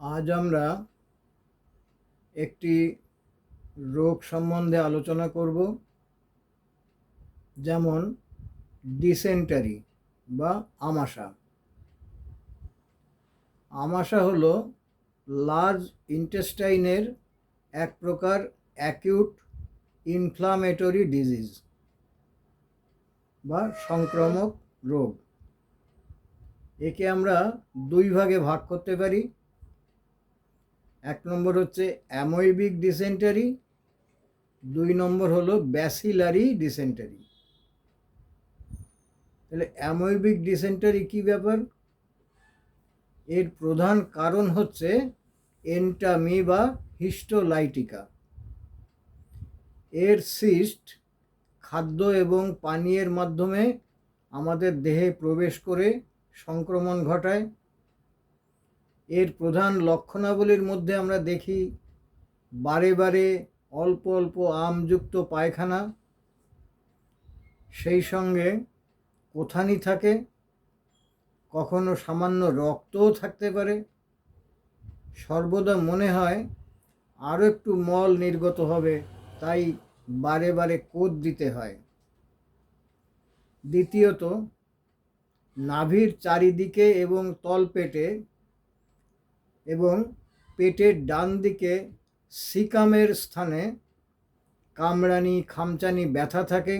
আজ আমরা একটি রোগ সম্বন্ধে আলোচনা করব, যেমন ডিসেন্টারি বা আমাশা। আমাশা হলো লার্জ ইন্টেস্টাইনের এক প্রকার অ্যাকিউট ইনফ্লামেটরি ডিজিজ বা সংক্রামক রোগ। একে আমরা দুই ভাগে ভাগ করতে পারি এক নম্বর হচ্ছে অ্যামোইবিক ডিসেন্টারি, দুই নম্বর হলো ব্যাসিলারি ডিসেন্টারি। তাহলে অ্যামোইবিক ডিসেন্টারি কি ব্যাপার? এর প্রধান কারণ হচ্ছে এন্টামি বা হিস্টোলাইটিকা। এর সিস্ট খাদ্য এবং পানীয়ের মাধ্যমে আমাদের দেহে প্রবেশ করে সংক্রমণ ঘটায়। এর প্রধান লক্ষণাবলীর মধ্যে আমরা দেখি বারে বারে অল্প অল্প আমযুক্ত পায়খানা, সেই সঙ্গে কোথানি থাকে, কখনো সামান্য রক্তও থাকতে পারে। সর্বদা মনে হয় আরও একটু মল নির্গত হবে, তাই বারে বারে কোদ দিতে হয়। দ্বিতীয়ত, নাভির চারিদিকে এবং তলপেটে এবং পেটের ডান দিকে সিকামের স্থানে কামড়ানি খামচানি ব্যথা থাকে।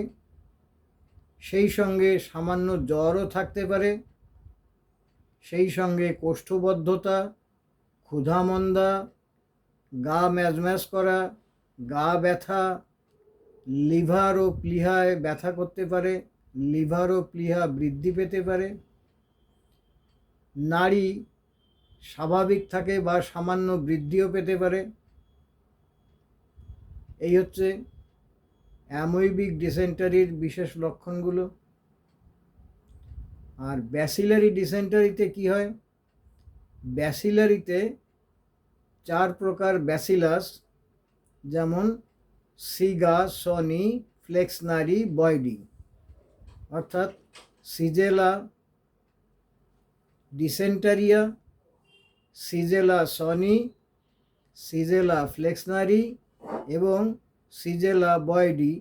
সেই সঙ্গে সামান্য জ্বরও থাকতে পারে। সেই সঙ্গে কোষ্ঠবদ্ধতা, ক্ষুধামন্দা, গা ম্যাজম্যাজ করা, গা ব্যথা, লিভার ও প্লিহায় ব্যথা করতে পারে, লিভার ও প্লিহা বৃদ্ধি পেতে পারে। নারী স্বাভাবিক থাকে বা সামান্য বৃদ্ধিও পেতে পারে। এই হচ্ছে অ্যামোইবিক ডিসেন্টারির বিশেষ লক্ষণগুলো। আর ব্যাসিলারি ডিসেন্টারিতে কি হয়? ব্যাসিলারিতে চার প্রকার ব্যাসিলাস, যেমন সিগা, সনি ফ্লেক্সনারি বয়ডি। অর্থাৎ সিজেলা, ডিসেন্টারিয়া সিজেলা সনি, সিজেলা ফ্লেক্সনারি এবং সিজেলা বয়ডি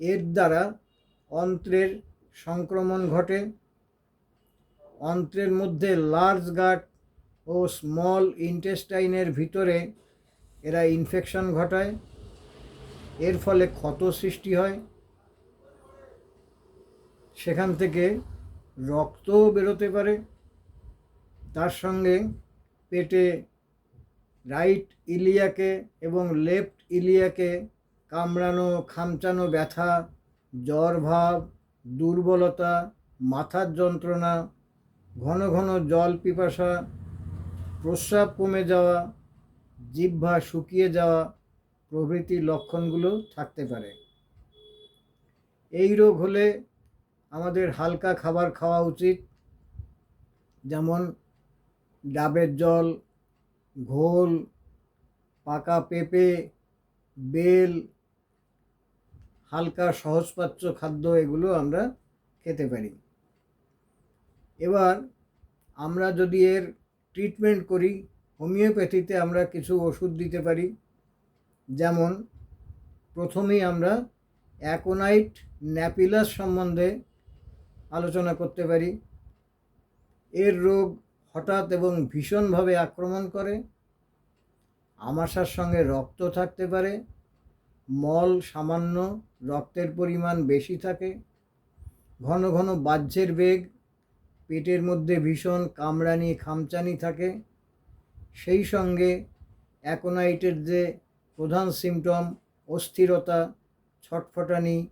এর দ্বারা অন্ত্রের সংক্রমণ ঘটে। অন্ত্রের মধ্যে লার্জ গাট ও স্মল ইন্টেস্টাইনের ভিতরে এরা ইনফেকশন ঘটায়। এর ফলে ক্ষত সৃষ্টি হয়। সেখান থেকে রক্তও বেরোতে পারে। তার সঙ্গে পেটে রাইট ইলিয়াকে এবং লেফট ইলিয়াকে কামড়ানো, খামচানো ব্যথা, জ্বর ভাব, দুর্বলতা, মাথার যন্ত্রণা, ঘন ঘন জল পিপাসা, প্রস্রাব কমে যাওয়া, জিহ্বা শুকিয়ে যাওয়া প্রভৃতি লক্ষণগুলো থাকতে পারে। এই রোগ হলে আমাদের হালকা খাবার খাওয়া উচিত, যেমন ডাবের জল, ঘোল, পাকা পেঁপে, বেল, হালকা সহজপাচ্য খাদ্য এগুলো আমরা খেতে পারি। এবার আমরা যদি এর ট্রিটমেন্ট করি, হোমিওপ্যাথিতে আমরা কিছু ওষুধ দিতে পারি, যেমন প্রথমেই আমরা অ্যাকোনাইট ন্যাপিলাস সম্বন্ধে আলোচনা করতে পারি। এর রোগ হঠাৎ এবং ভীষণভাবে আক্রমণ করে। আমাশার সঙ্গে রক্ত থাকতে পারে। মল সামান্য রক্তের পরিমাণ বেশি থাকে। ঘন ঘন বাহ্যের বেগ, পেটের মধ্যে ভীষণ কামড়ানি, খামচানি থাকে। সেই সঙ্গে অ্যাকোনাইটের যে প্রধান সিমটম, অস্থিরতা, ছটফটানি,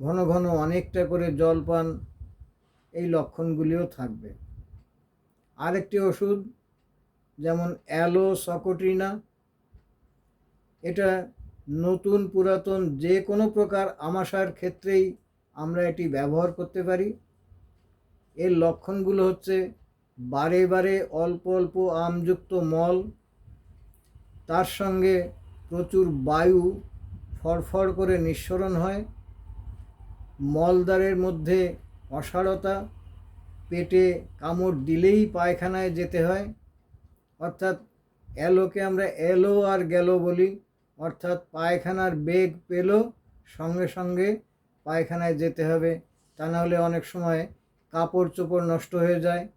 ঘন ঘন অনেকটা করে জল পান, এই লক্ষণগুলিও থাকবে। আরেকটি ওষুধ, যেমন অ্যালো সকোট্রিনা এটা নতুন, পুরাতন, যে কোনো প্রকার আমাশার ক্ষেত্রেই আমরা এটি ব্যবহার করতে পারি। এর লক্ষণগুলো হচ্ছে বারে বারে অল্প অল্প আমযুক্ত মল, তার সঙ্গে প্রচুর বায়ু ফরফর করে নিঃসরণ হয়, মলদ্বারের মধ্যে অসারতা পেটে কামড় দিলেই পায়খানায় যেতে হয়। অর্থাৎ এলোকে আমরা এলো আর গেল বলি। অর্থাৎ পায়খানার বেগ পেল, সঙ্গে সঙ্গে পায়খানায় যেতে হবে। তা নাহলে অনেক সময় কাপড় চোপড় নষ্ট হয়ে যায়।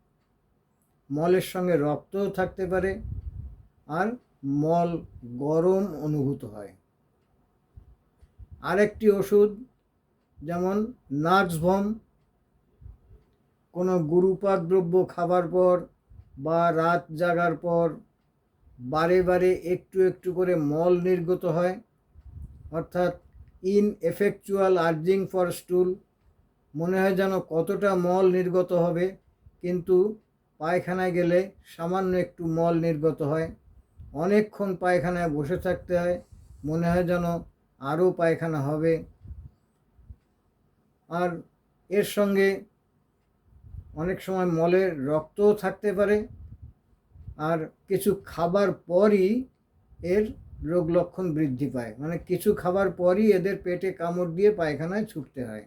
মলের সঙ্গে রক্তও থাকতে পারে আর মল গরম অনুভূত হয়। আরেকটি ওষুধ যেমন নাক্সভম কোনো গুরুপাক দ্রব্য খাবার পর বা রাত জাগার পর বারে বারে একটু একটু করে মল নির্গত হয়, অর্থাৎ ineffectual urging for stool মনে হয় যেন কতটা মল নির্গত হবে, কিন্তু পায়খানায় গেলে সামান্য একটু মল নির্গত হয়। অনেকক্ষণ পায়খানায় বসে থাকতে হয়, মনে হয় যেন আরও পায়খানা হবে। আর এর সঙ্গে অনেক সময় মলের রক্তও থাকতে পারে আর কিছু খাবার পরই এর রোগ লক্ষণ বৃদ্ধি পায়। মানে কিছু খাবার পরই এদের পেটে কামড় দিয়ে পায়খানায় ছুটতে হয়।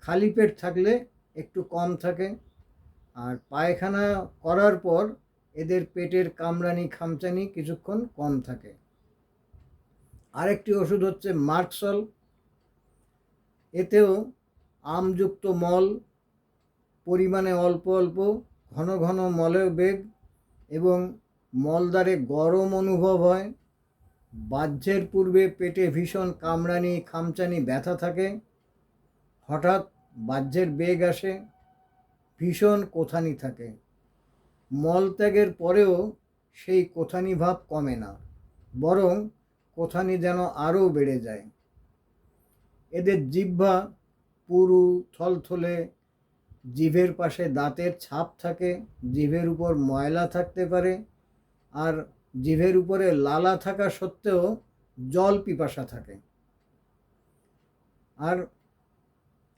খালি পেট থাকলে একটু কম থাকে আর পায়খানা করার পর এদের পেটের কামড়ানি, খামচানি কিছুক্ষণ কম থাকে। আরেকটি ওষুধ হচ্ছে মার্কসল। এতেও আমযুক্ত মল পরিমাণে অল্প অল্প, ঘন ঘন মলের বেগ এবং মলদ্বারে গরম অনুভব হয়। বাহ্যের পূর্বে পেটে ভীষণ কামড়ানি, খামচানি, ব্যথা থাকে। হঠাৎ বাহ্যের বেগ আসে, ভীষণ কোথানি থাকে। মলত্যাগের পরেও সেই কোথানি ভাব কমে না, বরং কোথানি যেন আরও বেড়ে যায়। এদের জিহ্বা পুরু, থলথলে জিভের পাশে দাঁতের ছাপ থাকে, জিভের উপর ময়লা থাকতে পারে, আর জিভের উপরে লালা থাকা সত্ত্বেও জল পিপাসা থাকে। আর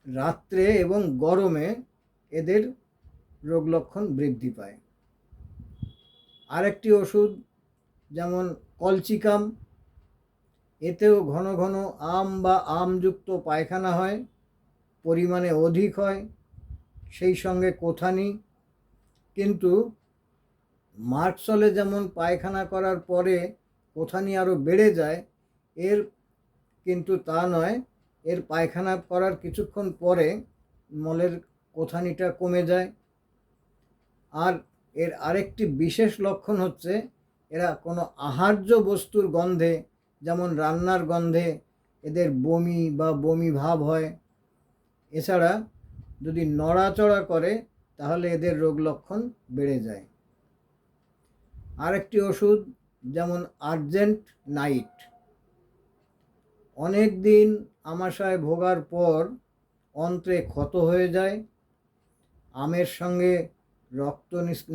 রাত্রে এবং গরমে এদের রোগ লক্ষণ বৃদ্ধি পায়। আরেকটি ওষুধ, যেমন কলচিকাম, এতেও ঘন ঘন আম বা আমযুক্ত পায়খানা হয়, পরিমাণে অধিক হয় সেই সঙ্গে কোথানি কিন্তু মার্কসলে যেমন পায়খানা করার পরে কোথানি আরও বেড়ে যায়, এর কিন্তু তা নয়, এর পায়খানা করার কিছুক্ষণ পরে মলের কোথানিটা কমে যায়। আর এর আরেকটি বিশেষ লক্ষণ হচ্ছে এরা কোনো আহার্য বস্তুর গন্ধে, যেমন রান্নার গন্ধে এদের বমি বা বমি ভাব হয়। এছাড়া যদি নড়াচড়া করে, তাহলে এদের রোগ লক্ষণ বেড়ে যায়। আরেকটি ওষুধ, যেমন আর্জেন্ট নাইট। অনেক দিন আমাশায় ভোগার পর অন্ত্রে ক্ষত হয়ে যায়, আমের সঙ্গে রক্ত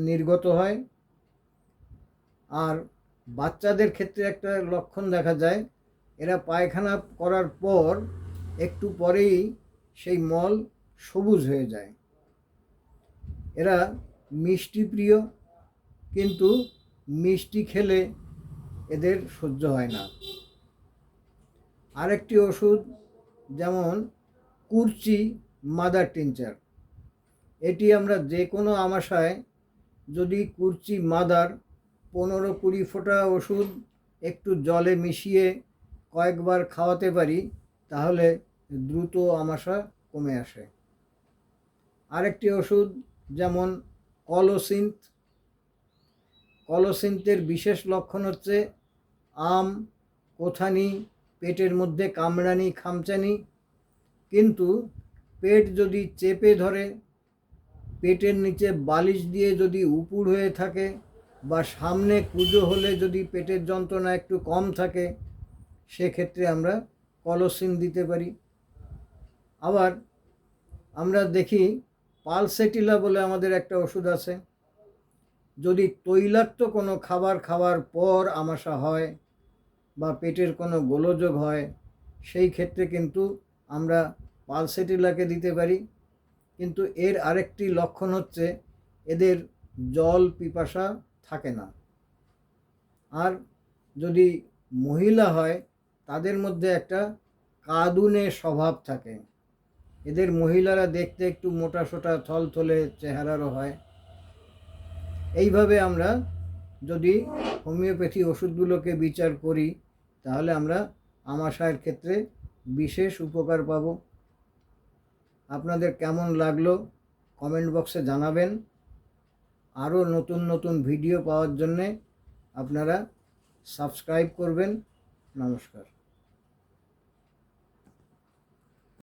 নির্গত হয়। আর বাচ্চাদের ক্ষেত্রে একটা লক্ষণ দেখা যায়, এরা পায়খানা করার পর একটু পরেই সেই মল সবুজ হয়ে যায়। এরা মিষ্টি প্রিয়, কিন্তু মিষ্টি খেলে এদের সহ্য হয় না। আরেকটি ওষুধ যেমন কুরচি মাদার টিনচার, এটি আমরা যে কোনো আমাশায় যদি কুরচি মাদার পনেরো কুড়ি ফোঁটা ওষুধ একটু জলে মিশিয়ে কয়েকবার খাওয়াতে পারি, তাহলে দ্রুত আমাশা কমে আসে। আরেকটি ওষুধ যেমন কলোসিন্থ কলোসিন্থের বিশেষ লক্ষণ হচ্ছে আম, কোথানি, পেটের মধ্যে কামড়ানি, খামচানি। কিন্তু পেট যদি চেপে ধরে, পেটের নিচে বালিশ দিয়ে যদি উপুর হয়ে থাকে বা সামনে কুজো হলে যদি পেটের যন্ত্রণা একটু কম থাকে, সেক্ষেত্রে আমরা কলসিন দিতে পারি। আবার আমরা দেখি পালসেটিলা বলে আমাদের একটা ওষুধ আছে। যদি তৈলাক্ত কোনো খাবার খাওয়ার পর আমাশা হয় বা পেটের কোনো গোলযোগ হয়, সেই ক্ষেত্রে কিন্তু আমরা পালসেটিলাকে দিতে পারি। কিন্তু এর আরেকটি লক্ষণ হচ্ছে এদের জল পিপাসা থাকে না। আর যদি মহিলা হয়, তাদের মধ্যে একটা কাদুনে স্বভাব থাকে। এদের মহিলারা দেখতে একটু মোটা সোটা, থলথলে চেহারারও হয়। এইভাবে আমরা যদি হোমিওপ্যাথি ওষুধগুলোকে বিচার করি, তাহলে আমরা আমাশয়ের ক্ষেত্রে বিশেষ উপকার পাব। আপনাদের কেমন লাগল কমেন্ট বক্সে জানাবেন। আরও নতুন নতুন ভিডিও পাওয়ার জন্যে আপনারা সাবস্ক্রাইব করবেন। নমস্কার।